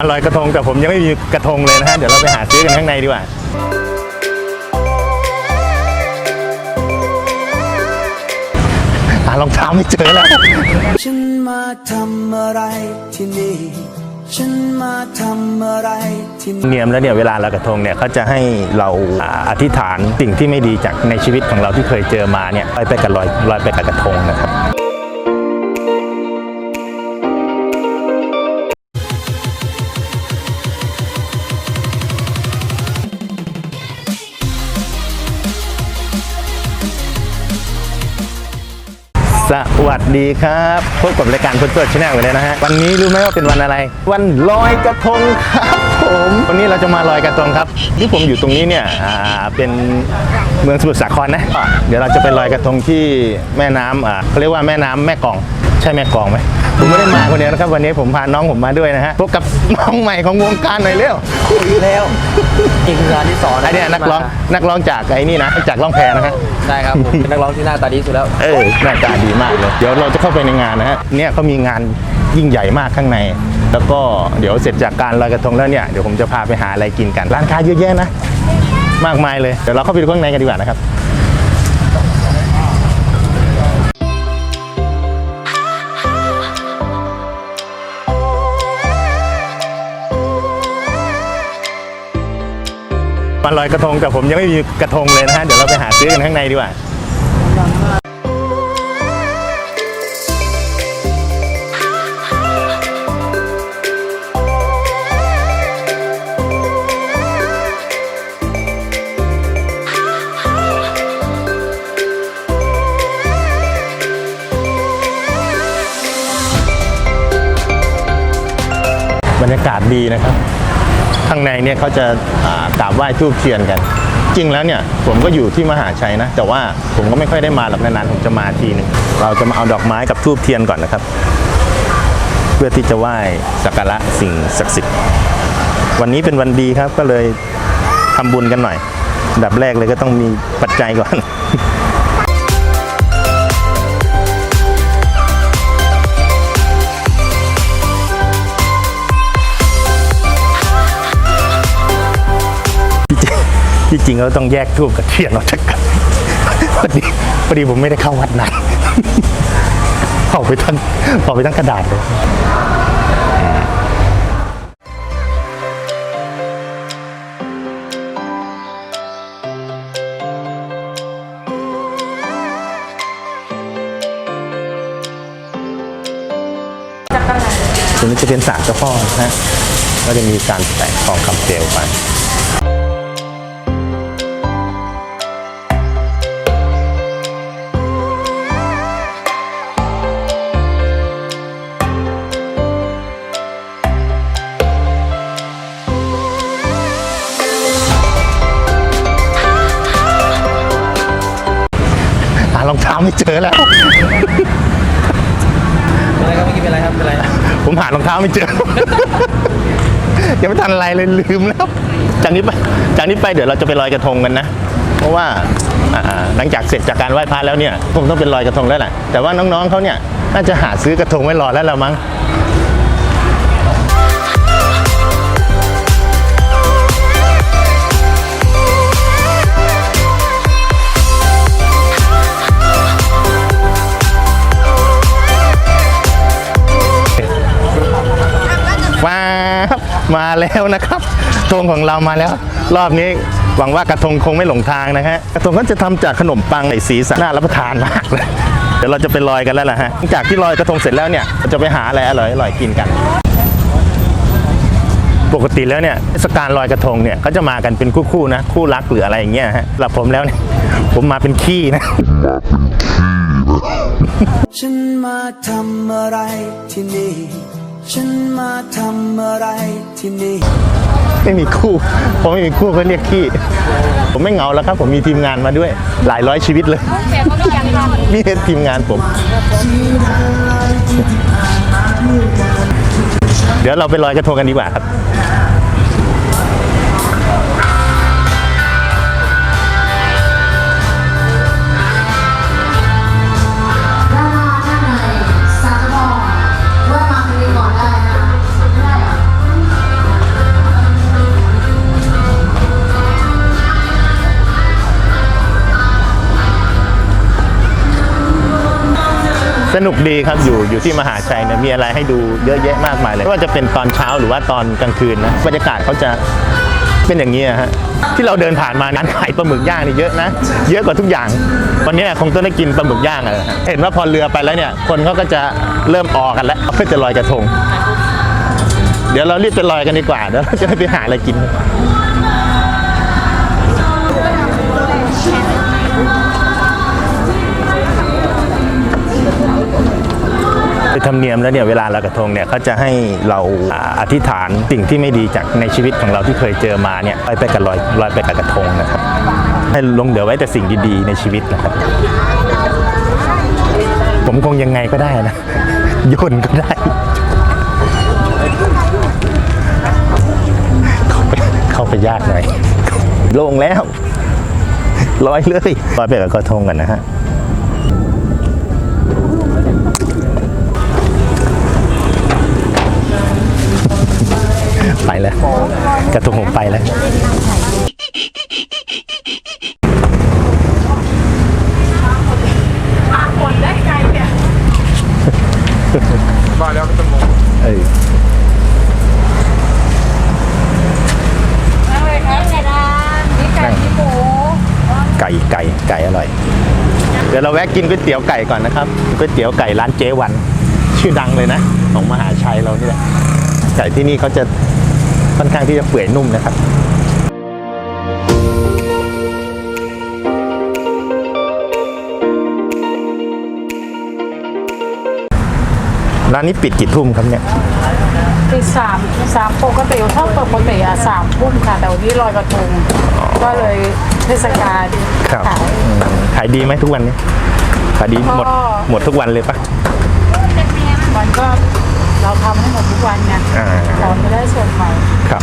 ลอยกระทงแต่ผมยังไม่มีกระทงเลยนะฮะ เดี๋ยวเราไปหาซื้อกันข้างในดีกว่า หารองเท้าไม่เจอแล้ว ฉันมาทำอะไรที่นี่ ฉันมาทำอะไรที่นี่ เนียมแล้วเนี่ยเวลาลอยกระทงเนี่ยเขาจะให้เราอ่าอธิษฐานสิ่งที่ไม่ดีจากในชีวิตของเราที่เคยเจอมาเนี่ยลอยไปกับลอยลอยไปกับกระทงนะครับ สวัสดีครับพบกับรายการคนเปิดชแนลกันเลยนะฮะวันนี้รู้ไหมว่าเป็นวันอะไร วันลอยกระทงครับผมวันนี้เราจะมาลอยกระทงครับ ที่ผมอยู่ตรงนี้เนี่ยอ่าเป็นเมืองสมุทรสาครนะอะเดี๋ยวเราจะไปลอยกระทงที่แม่น้ำอ่าเขาเรียกว่าแม่น้ำแม่กลอง ใช่แม่กลองไหม ผมไม่ได้มาคนเดียวนะครับ วันนี้ผมพาน้องผมมาด้วยนะฮะพบกับน้องใหม่ของวงการหน่อยเร็วคุยแล้วอีกคืองานที่สองไอเนี่ยนักร้องนักร้องจากไอ้นี่นะจากร้องแพนะฮะใช่ครับผมเป็นนักร้องที่หน้าตาดีสุดแล้ว เออหน้าตาดีมากเลยเดี๋ยวเราจะเข้าไปในงานนะฮะเนี่ยเขามีงานยิ่งใหญ่มากข้างใน แล้วก็เดี๋ยวเสร็จจากการลอยกระทงแล้วเนี่ยเดี๋ยวผมจะพาไปหาอะไรกินกันร้านค้าเยอะแยะนะ มากมายเลยเดี๋ยวเราเข้าไปดูข้างในกันดีกว่านะครับ มาลอยกระทงแต่ผมยังไม่มีกระทงเลยนะฮะเดี๋ยวเราไปหาซื้อกันข้างในดีกว่าบรรยากาศดีนะครับ ข้างในเนี่ยเขาจะกราบไหว้ทูบเทียนกัน จริงแล้วเนี่ยผมก็อยู่ที่มหาชัยนะ แต่ว่าผมก็ไม่ค่อยได้มาหรอกนานๆผมจะมาทีหนึงเราจะมาเอาดอกไม้กับทูบเทียนก่อนนะครับ เพื่อที่จะไหว้สักการะสิ่งศักดิ์สิทธิ์วันนี้เป็นวันดีครับก็เลยทำบุญกันหน่อยดับแรกเลยก็ต้องมีปัจจัยก่อน ที่จริงเราต้องแยกทูบกับเทียนออกจากกันพอดีพอดีผมไม่ได้เข้าวัดนานออกไปทั้งออกไปทั้งกระดาษเลยตรงนี้จะเป็นศาลเจ้าพ่อนะฮะก็จะมีการแตะทองคำเปลวไป ไม่เจอแล้ว เป็นไรครับเมื่อกี้เป็นไรครับเป็นไรผมหารองเท้าไม่เจอ ยังไม่ทันอะไรเลยลืมแล้ว จากนี้ไป จากนี้ไปเดี๋ยวเราจะไปลอยกระทงกันนะ เพราะว่าอ่าหลังจากเสร็จจากการไหว้พระแล้วเนี่ยผมต้องเป็นลอยกระทงแล้วแหละแต่ว่าน้องๆเขาเนี่ยน่าจะหาซื้อกระทงไว้รอแล้วละมั้ง มาแล้วนะครับธงของเรามาแล้ว รอบนี้หวังว่ากระทงคงไม่หลงทางนะฮะกระทงก็จะทำจากขนมปังในสีสันน่ารับประทานมากเลยเดี๋ยวเราจะไปลอยกันแล้วล่ะฮะจากที่ลอยกระทงเสร็จแล้วเนี่ยเราจะไปหาอะไรอร่อยอร่อยกินกัน ปกติแล้วเนี่ยเทศกาลลอยกระทงเนี่ยเขาจะมากันเป็นคู่ๆนะ คู่รักหรืออะไรอย่างเงี้ยฮะสำหรับผมแล้วเนี่ยผมมาเป็นขี้นะฉันมาทำอะไรที่นี่ ฉันมาทำอะไรที่นี่ ไม่มีคู่ผมไม่มีคู่ก็เรียกขี้ผมไม่เหงาแล้วครับ ผมมีทีมงานมาด้วย หลายร้อยชีวิตเลยนี่ทีมงานผม เดี๋ยวเราไปลอยกระทงกันดีกว่าครับ นุกดีครับอยู่อยู่ที่มหาชัยเนี่ยมีอะไรให้ดูเยอะแยะมากมายเลยไม่ว่าจะเป็นตอนเช้าหรือว่าตอนกลางคืนนะบรรยากาศเขาจะเป็นอย่างนี้ฮะที่เราเดินผ่านมาร้านขายปลาหมึกย่างนี่เยอะนะ เยอะกว่าทุกอย่าง วันนี้คงต้องได้กินปลาหมึกย่างอะเห็นว่าพอเรือไปแล้วเนี่ย คนเขาก็จะเริ่มออกกันแล้วเพื่อจะลอยกระทง เดี๋ยวเรารีบไปลอยกันดีกว่าเดี๋ยวเราจะไปหาอะไรกิน ธรรมเนียมแล้วเนี่ยเวลาลอยกระทงเนี่ยเขาจะให้เราอ่าอธิษฐานสิ่งที่ไม่ดีจากในชีวิตของเราที่เคยเจอมาเนี่ยลอยไปกับลอยลอยไปกับกระทงนะครับ ให้ลงเหลือไว้แต่สิ่งดีๆในชีวิตนะครับ ผมคงยังไงก็ได้นะโยนก็ได้เข้าไปเข้าไปยากหน่อยโล่งแล้วลอยเลยลอยไปกับกระทงกันนะฮะ ไปแล้วกระทงผมไปแล้วมาแล้วต้นมงเออนั่งเลยครับไก่ดานมีไก่มีหมูไก่ไก่ไก่อร่อย เดี๋ยวเราแวะกินก๋วยเตี๋ยวไก่ก่อนนะครับก๋วยเตี๋ยวไก่ร้านเจ๊วัน ชื่อดังเลยนะ ของมหาชัยเราเนี่ยไก่ที่นี่เขาจะ ค่อนข้างที่จะเปื่อยนุ่มนะครับร้านนี้ปิดกี่ทุ่มครับเนี่ยตีสามสามปกติถ้าปกติอะสามทุ่มค่ะ แต่วันนี้ลอยกระทงก็เลยเทศกาลครับขายอืมขายดีไหมทุกวันนี้ขายดีหมดก็หมดทุกวันเลยปะมันก็เราทำให้หมดทุกวันไงอ่าเราไม่ได้ส่งใหม่ ครับ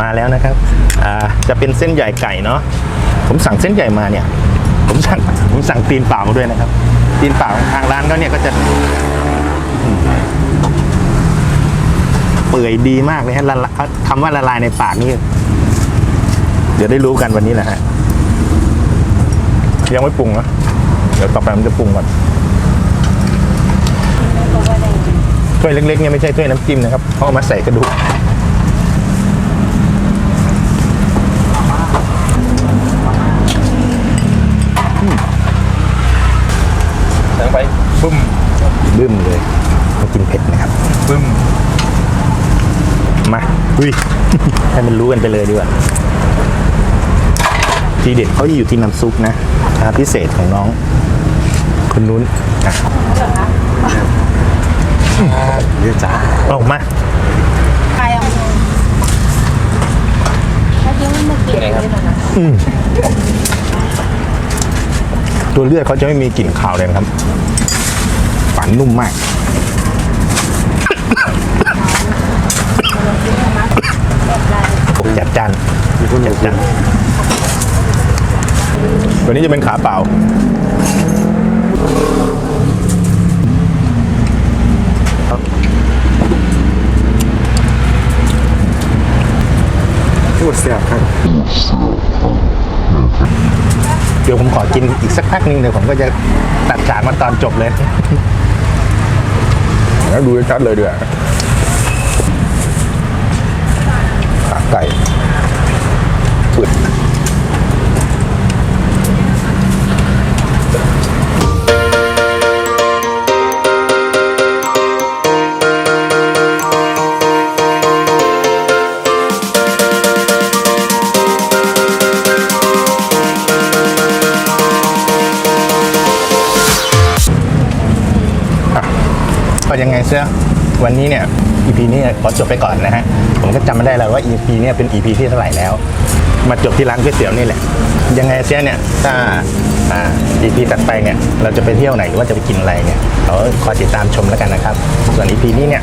มาแล้วนะครับ อ่า จะเป็นเส้นใหญ่ไก่เนาะ ผมสั่งเส้นใหญ่มาเนี่ย ผมสั่ง ผมสั่งตีนเปล่ามาด้วยนะครับ ตีนเปล่าของทางร้านเขาเนี่ยก็จะเปื่อยดีมากเลยฮะละละคำว่าละลายในปากนี่เดี๋ยวได้รู้กันวันนี้แหละฮะยังไม่ปรุงนะเดี๋ยวต่อไปมันจะปรุงก่อนถ้วยเล็กๆเนี่ยไม่ใช่ถ้วยน้ำจิ้มนะครับเขาเอามาใส่กระดูก บึ้มบึ้มเลยมากินเผ็ดนะครับ บึ้ม มาอุ้ย ให้มันรู้กันไปเลยดีกว่าทีเด็ดเขาจะอยู่ที่น้ำซุปนะอ่าพิเศษของน้องคนนู้นอะเยอะจ้าออกมาใครเอาไหนครับตัวเลือดเขาจะไม่มีกลิ่นคาวเลยนะครับ ฝันนุ่มมากโอ้จัดจานจัดจานตัวนี้จะเป็นขาเปล่า พูดเสียครับ เดี๋ยวผมขอกินอีกสักพักหนึงเดี๋ยวผมก็จะตัดฉากมาตอนจบเลย แล้วดูชัดเลยด้วยขาไก่สุดก็ยัังไงเสียวันนี้เนี่ย EP นี้ขอจบไปก่อนนะฮะ ผมก็จำไม่ได้แล้วว่า EP เนี่ยเป็น EP ที่เท่าไหร่แล้ว มาจบที่ร้านก๋วยเตี๋ยวนี่แหละ ยังไงเสียเนี่ยถ้าอ่า EP ถัดไปเนี่ย เราจะไปเที่ยวไหนหรือว่าจะไปกินอะไรเนี่ยเราขอติดตามชมแล้วกันนะครับ ส่วน EP นี้เนี่ย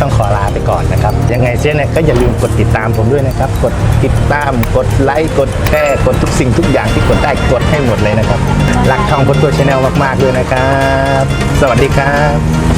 ต้องขอลาไปก่อนนะครับ ยังไงเช่นเนี่ยก็อย่าลืมกดติดตามผมด้วยนะครับ กดติดตาม กดไลค์ กดแชร์ กดทุกสิ่งทุกอย่างที่กดได้กดให้หมดเลยนะครับ รักช่องพดตัวชาแนลมากๆด้วยนะครับ สวัสดีครับ